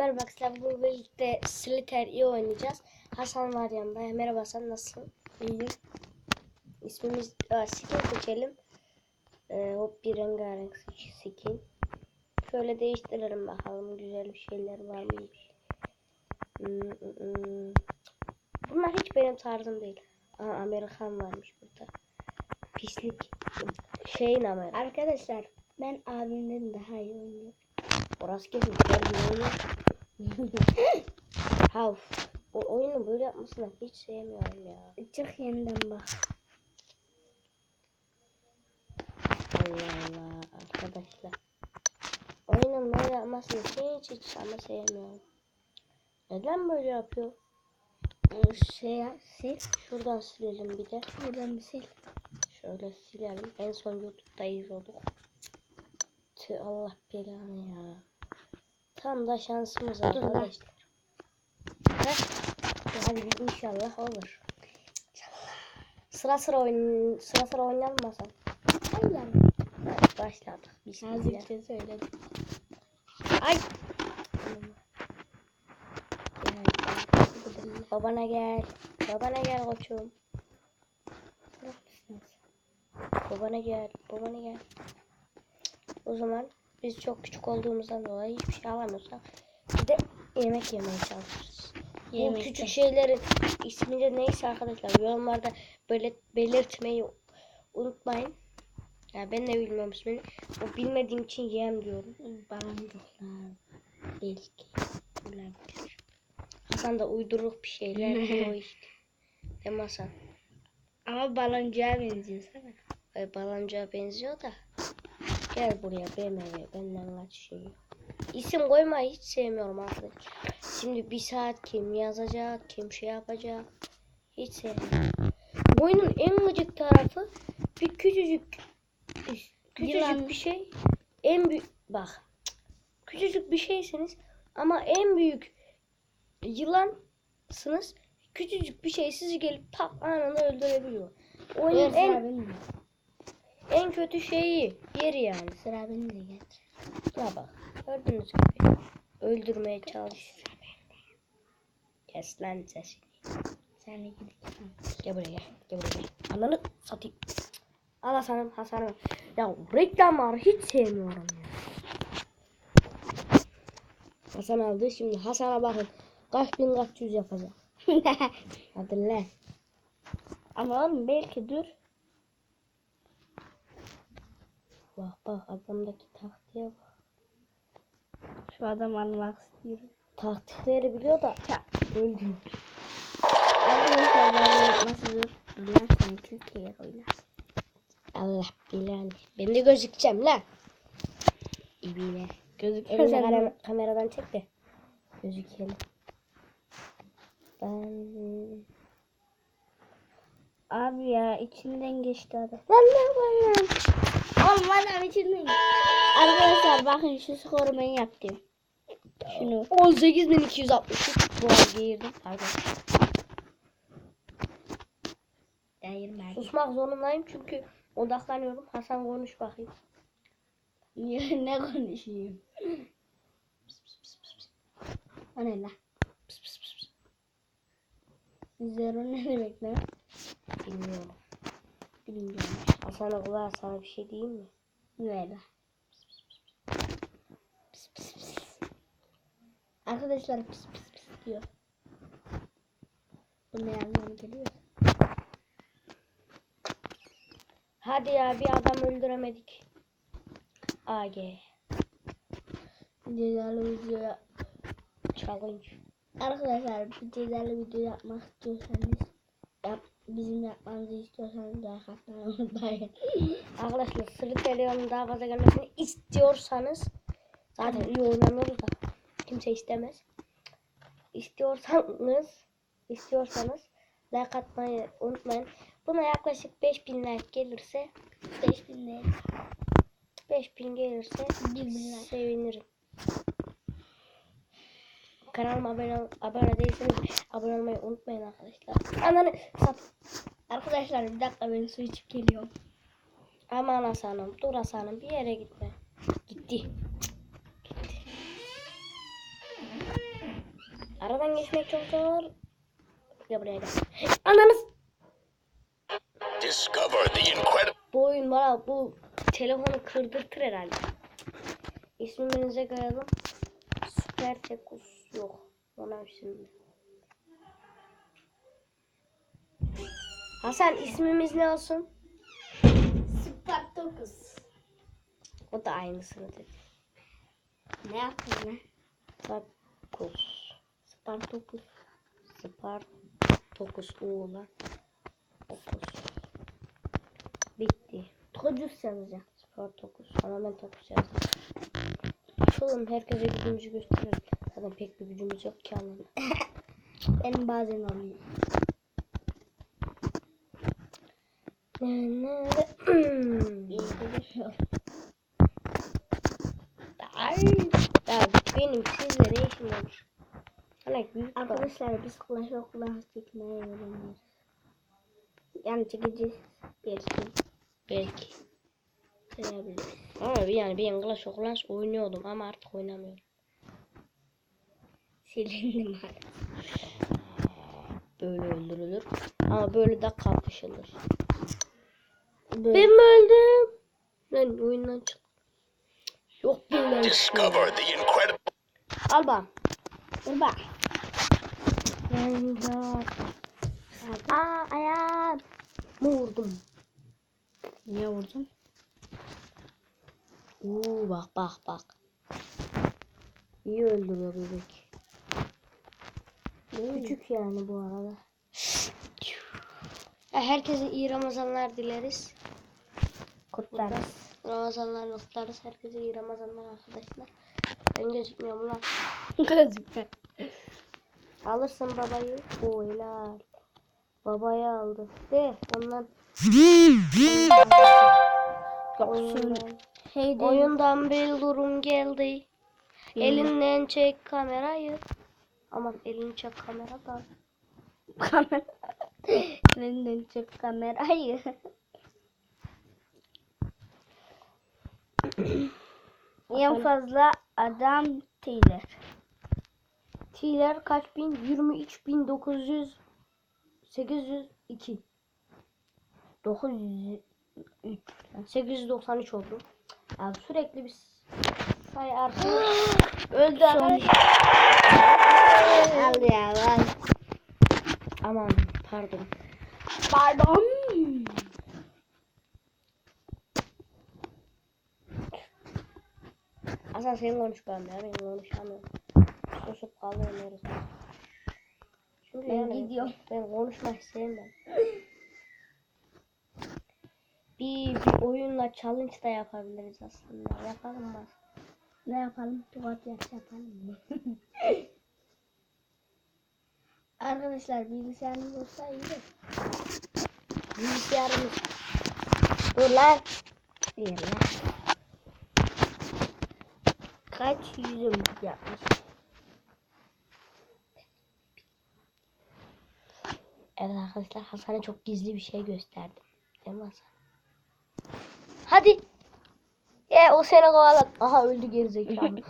merhaba arkadaşlar. Bu birlikte Slither iyi oynayacağız. Hasan var yanında. Merhaba Hasan nasılsın? İyiyim. İsmimiz Aa, skin seçelim. Ee, hop bir rengarenk skin. Şöyle değiştirelim bakalım. Güzel bir şeyler var mıymış. Hmm, hmm, hmm. Bunlar hiç benim tarzım değil. Aa, Amerikan varmış burada. Pislik. Şeyin Amerika. Arkadaşlar ben abimden daha iyi oynuyorum. Orası kesin güzel bir oyun. ha o oyunu böyle yapmasını hiç sevmiyorum ya. Çık yeniden bak. Allah Allah arkadaşlar. Oyunun böyle yapmasını hiç hiç ama sevmiyorum. Neden böyle yapıyor? O şey sil. Şuradan silelim bir de. Buradan bir sil. Şöyle silelim. En son YouTube'da izliyorduk. Tüh Allah belanı ya. Tam da şansımız Dur arkadaşlar. Hadi inşallah olur. Sıra sıra oyun sıra sıra Hasan? Aynen. Başladık. Nazikçe söyledim. Ay. Babana gel. Babana gel koçum. Babana gel. Babana gel. O zaman biz çok küçük olduğumuzdan dolayı hiçbir şey alamıyorsak bir de yemek yemeye çalışırız. Bu Yemekte. küçük şeylerin ismi de neyse arkadaşlar yorumlarda böyle belirtmeyi unutmayın. Ya ben de bilmiyorum ismini. O bilmediğim için yem diyorum. Baloncuklar. Belki. Olabilir. Hasan da uyduruk bir şeyler o işte. Değil mi Hasan? Ama baloncuğa benziyor sana. Ay, baloncuğa benziyor da. Gel buraya BMW benden kaç şey. İsim koymayı hiç sevmiyorum arkadaşlar. Şimdi bir saat kim yazacak, kim şey yapacak. Hiç sevmiyorum. Bu oyunun en gıcık tarafı bir küçücük küçücük Yılan. bir şey. En büyük bak. Küçücük bir şeysiniz ama en büyük yılansınız. Küçücük bir şey sizi gelip tak anında öldürebiliyor. Oyunun en. En kötü şeyi yeri yani. Sıra bende getir. Ya bak gördünüz gibi öldürmeye çalışıyor. Kes lan sesini. Sen de gidip. Gel buraya gel. Gel buraya gel. Ananı satayım. Al Hasan'ım Hasan'ım. Ya reklamları hiç sevmiyorum ya. Hasan aldı şimdi Hasan'a bakın. Kaç bin kaç yüz yapacak. Hadi lan. Ama belki dur. Bak bak adamdaki taktiğe bak. Şu adam almak istiyorum. Taktikleri biliyor da öldü. Arkadaşlar ben yapması zor. Oynarsan Türkiye'ye oynar. Allah bilen. Ben de gözükeceğim lan. Elini Sen kamera- de- kameradan çek de. Gözükelim. Ben... Abi ya içinden geçti adam. Lan ne var lan? Oğlum adam içinden Arkadaşlar bakın şu skoru ben yaptım. Şunu. 18.263 puan girdim. Pardon. Değirmen. Susmak zorundayım çünkü odaklanıyorum. Hasan konuş bakayım. ne konuşayım? O ne pıs. Zero ne demek lan? Bilmiyorum. Bilmiyorum. Hasan'a kulağa sana bir şey diyeyim mi? Ne lan? Pıs pıs pıs. Arkadaşlar pıs pıs pıs diyor. Bu ne anlam geliyor? Hadi ya bir adam öldüremedik. AG. Cezalı video. Challenge. Arkadaşlar bir cezalı video yapmak istiyorsanız yap, bizim yapmamızı istiyorsanız like atmayı unutmayın. Arkadaşlar Sırrı Televizyon'un daha fazla gelmesini istiyorsanız zaten iyi oynamıyoruz da kimse istemez. İstiyorsanız istiyorsanız like atmayı unutmayın. Buna yaklaşık 5000 like gelirse 5000 değil. 5000 gelirse 1000 like. sevinirim. Kanalıma abone, abone değilseniz abone olmayı unutmayın arkadaşlar. Ananı sat. Arkadaşlar bir dakika ben su içip geliyorum. Aman Hasan'ım dur Hasan'ım bir yere gitme. Gitti. Gitti. Aradan geçmek çok zor. Ya buraya gel. Ananız. Discover the incredible. Bu oyun bana bu telefonu kırdırtır herhalde. İsmimize koyalım. Süper Tekus yok. Ona şimdi. Hasan ismimiz ne olsun? Spartacus. O da aynısını dedi. Ne yaptın lan? Spartacus. Spartacus. Spartacus oğlan. Okus. Bitti. Tocus yazacak. Spartacus. Ama ben Tokus yazdım. Açalım herkese gücümüzü gösterelim. Zaten pek bir gücümüz yok ki anlamda. Benim bazen oluyor. Ya benim sizle ne işim olur? Hani. Arkadaşlar biz of Clans çekmeyi öğreniyoruz. Yani çekeceğiz. Belki Belki. Görebiliriz. Ama bir yani ben Clash of Clans oynuyordum ama artık oynamıyorum. Silindim artık. Böyle öldürülür. Ama böyle de kapışılır. Böyle. Ben mi öldüm? Lan oyundan çık. Yok şey. Discover the incredible. Al bak. Dur bak. Ben. Aa ayağım. Mı vurdum? Niye vurdun? Oo bak bak bak. İyi bebek. Küçük yani bu arada. Herkese iyi Ramazanlar dileriz. Kutlarız. Ramazanlar kutlarız. Herkese iyi Ramazanlar arkadaşlar. Ben gözükmüyorum lan. Gözükme. Alırsın babayı. O helal. Babayı aldı. De ondan oyundan, Şey değil. oyundan bir durum geldi. Elinden çek kamerayı. Aman elini çek kameradan. Kamera. Elinden çek kamerayı. en fazla adam Taylor. T'ler kaç bin? 23 bin 900 802 903. 893 oldu. Abi sürekli bir say artık. Öldü arkadaş. Al ya lan. Aman pardon. Pardon. Aslında sen konuş ben ya ben konuşamıyorum. Susup kalıyorum zaman. Çünkü Ben yani gidiyorum. Ben konuşmak sevmem. Bir, bir oyunla challenge da yapabiliriz aslında. Yapalım mı? Ne yapalım? Tuvat yapalım mı? Arkadaşlar bilgisayarınız olsa iyi de. Bilgisayarımız. Dur lan. Bir lan. Kaç yüzüm yapmış? Evet arkadaşlar Hasan'a çok gizli bir şey gösterdim. Değil mi Hasan? Hadi. E o seni kovaladı. Aha öldü gerizekalı.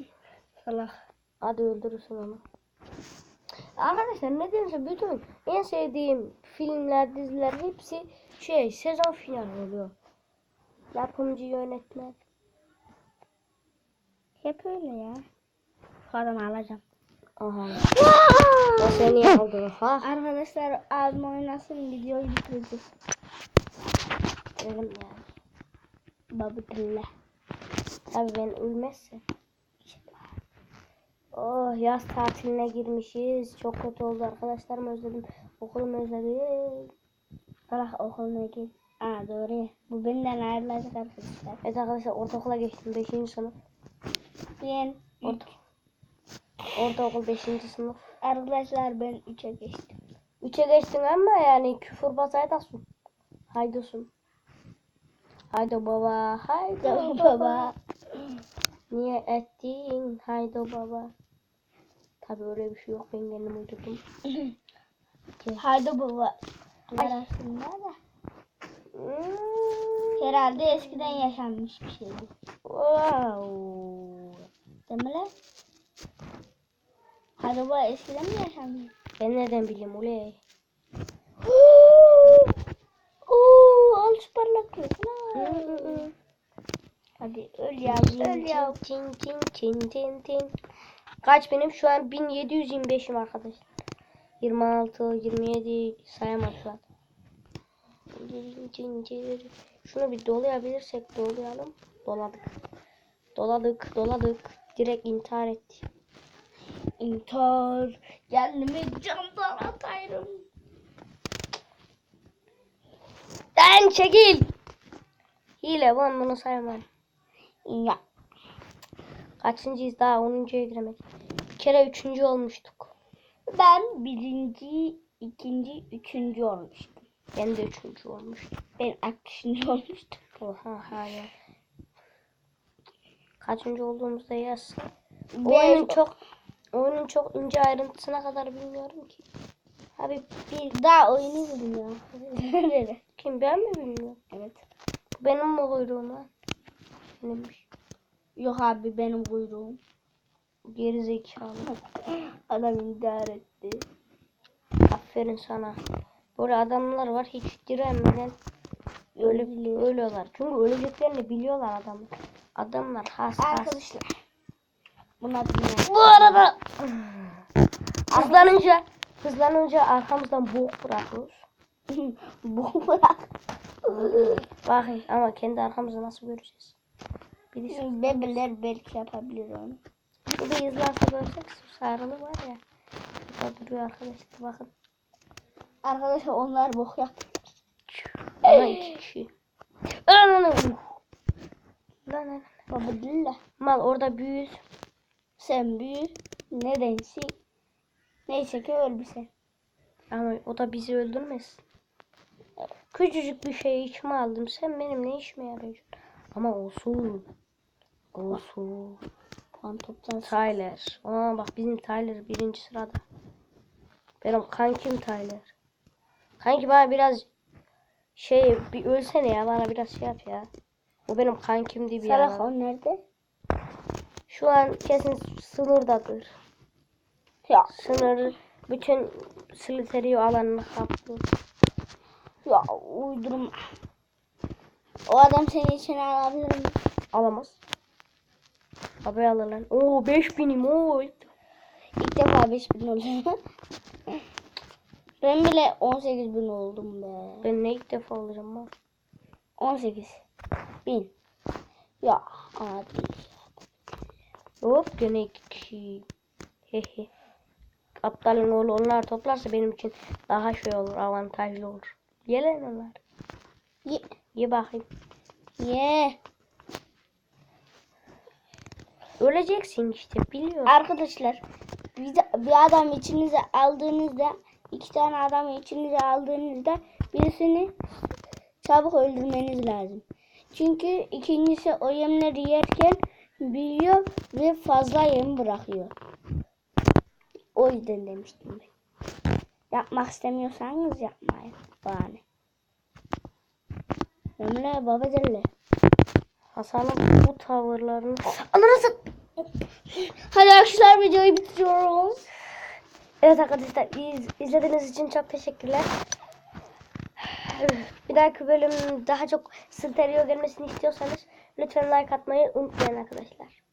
Salak. Hadi öldürürsün onu. Arkadaşlar nedense bütün en sevdiğim filmler, diziler hepsi şey sezon finali oluyor. Yapımcı, yönetmen. Hep öyle ya. Falan alacağım. Aha. o seni aldı. Ha. Arkadaşlar abim oynasın videoyu bitireceğiz. Dedim yani. Baba kille. Tabii ben ölmezse. Oh yaz tatiline girmişiz. Çok kötü oldu arkadaşlarım özledim. Okulumu özledim. Salak okuluna git. Aa doğru. Bu benden ayrılacak arkadaşlar. Evet arkadaşlar ortaokula geçtim 5. sınıf. Ben Orta, ortaokul 5. sınıf. arkadaşlar ben 3'e geçtim. 3'e geçtin ama yani küfür. Haydo baba, haydo Tamam baba. baba. Niye ettin haydo baba? Tabi öyle bir şey yok ben kendim uydurdum. Haydi baba. Arasında da. Herhalde eskiden yaşanmış bir şeydi. Wow. Değil mi lan? Acaba eskiden mi yaşandı? Ben nereden bileyim uley. Şu lan. hı, hı. Hadi öl ya, öl ya. tin tin tin tin tin. Kaç benim? Şu an 1725'im arkadaşlar. 26, 27 sayamadım cin, cin. Şunu bir dolayabilirsek dolayalım. Doladık. Doladık, doladık. Direkt intihar etti. İntihar. Kendimi camdan atayım. Lan çekil. Hile ben bunu saymam. Ya. Kaçıncıyız daha 10.ya giremedik. Bir kere üçüncü olmuştuk. Ben birinci, ikinci, üçüncü olmuştum. Ben de üçüncü olmuştum. Ben altmışıncı olmuştum. Oha hala. Kaçıncı olduğumuzda yaz. Beş- Oyunun çok oyunun çok ince ayrıntısına kadar bilmiyorum ki. Abi bir Daha oyunu bilmiyorum. Kim ben mi bilmiyorum. evet. Benim mi kuyruğum lan? Benimmiş. Yok abi benim kuyruğum. Geri zekalı. Adam intihar etti. Aferin sana. Böyle adamlar var hiç direnmeden ölüp Ölüyor. ölüyorlar. Çünkü öleceklerini biliyorlar adamlar. Adamlar has has. Arkadaşlar. Buna dinle. Bu arada hızlanınca hızlanınca arkamızdan bok bırakıyoruz. Bırak. Bakın ama kendi arkamızı nasıl göreceğiz? Birisi Bebeler belki yapabilir onu. bu da görsek şu sarılı var ya. Burada duruyor arkadaşlar bakın. Arkadaşlar onlar bok yap. Ama iki kişi. Lan lan lan. Lan lan. Baba dille. Mal orada büyüz. Sen büyü. Nedensin? Neyse ki öl bir sen. Ama o da bizi öldürmesin. Küçücük bir şey içime aldım. Sen benim ne işime yarıyorsun? Ama olsun. Olsun. Puan toptan Tyler. Aa bak bizim Tyler birinci sırada. Benim kankim Tyler. Kanki bana biraz şey bir ölsene ya bana biraz şey yap ya. O benim kankim diye bir o nerede? Şu an kesin sınırdadır. Ya. Sınır bütün Slytherin alanını kaplıyor. Ya uydurma. O adam seni içine alabilir mi? Alamaz. Haber alır lan. Oo 5000'im oo. İlk defa 5000 oluyor. ben bile 18 bin oldum be. Ben ne ilk defa olacağım lan. 18 bin. Ya abi. Hop gene iki. Hehe. Aptalın oğlu onlar toplarsa benim için daha şey olur avantajlı olur. Ye lan onlar. Ye. Ye bakayım. Ye. Öleceksin işte biliyorum. Arkadaşlar bir, bir adam içinize aldığınızda iki tane adam içinize aldığınızda birisini çabuk öldürmeniz lazım. Çünkü ikincisi o yemleri yerken büyüyor ve fazla yem bırakıyor. O yüzden demiştim ben. Yapmak istemiyorsanız yapmayın. Bahane. Ömre baba delle. Hasan'ın bu tavırlarını... Ananı Hadi arkadaşlar videoyu bitiriyoruz. Evet arkadaşlar iz, izlediğiniz için çok teşekkürler. Bir dahaki bölüm daha çok stereo gelmesini istiyorsanız lütfen like atmayı unutmayın arkadaşlar.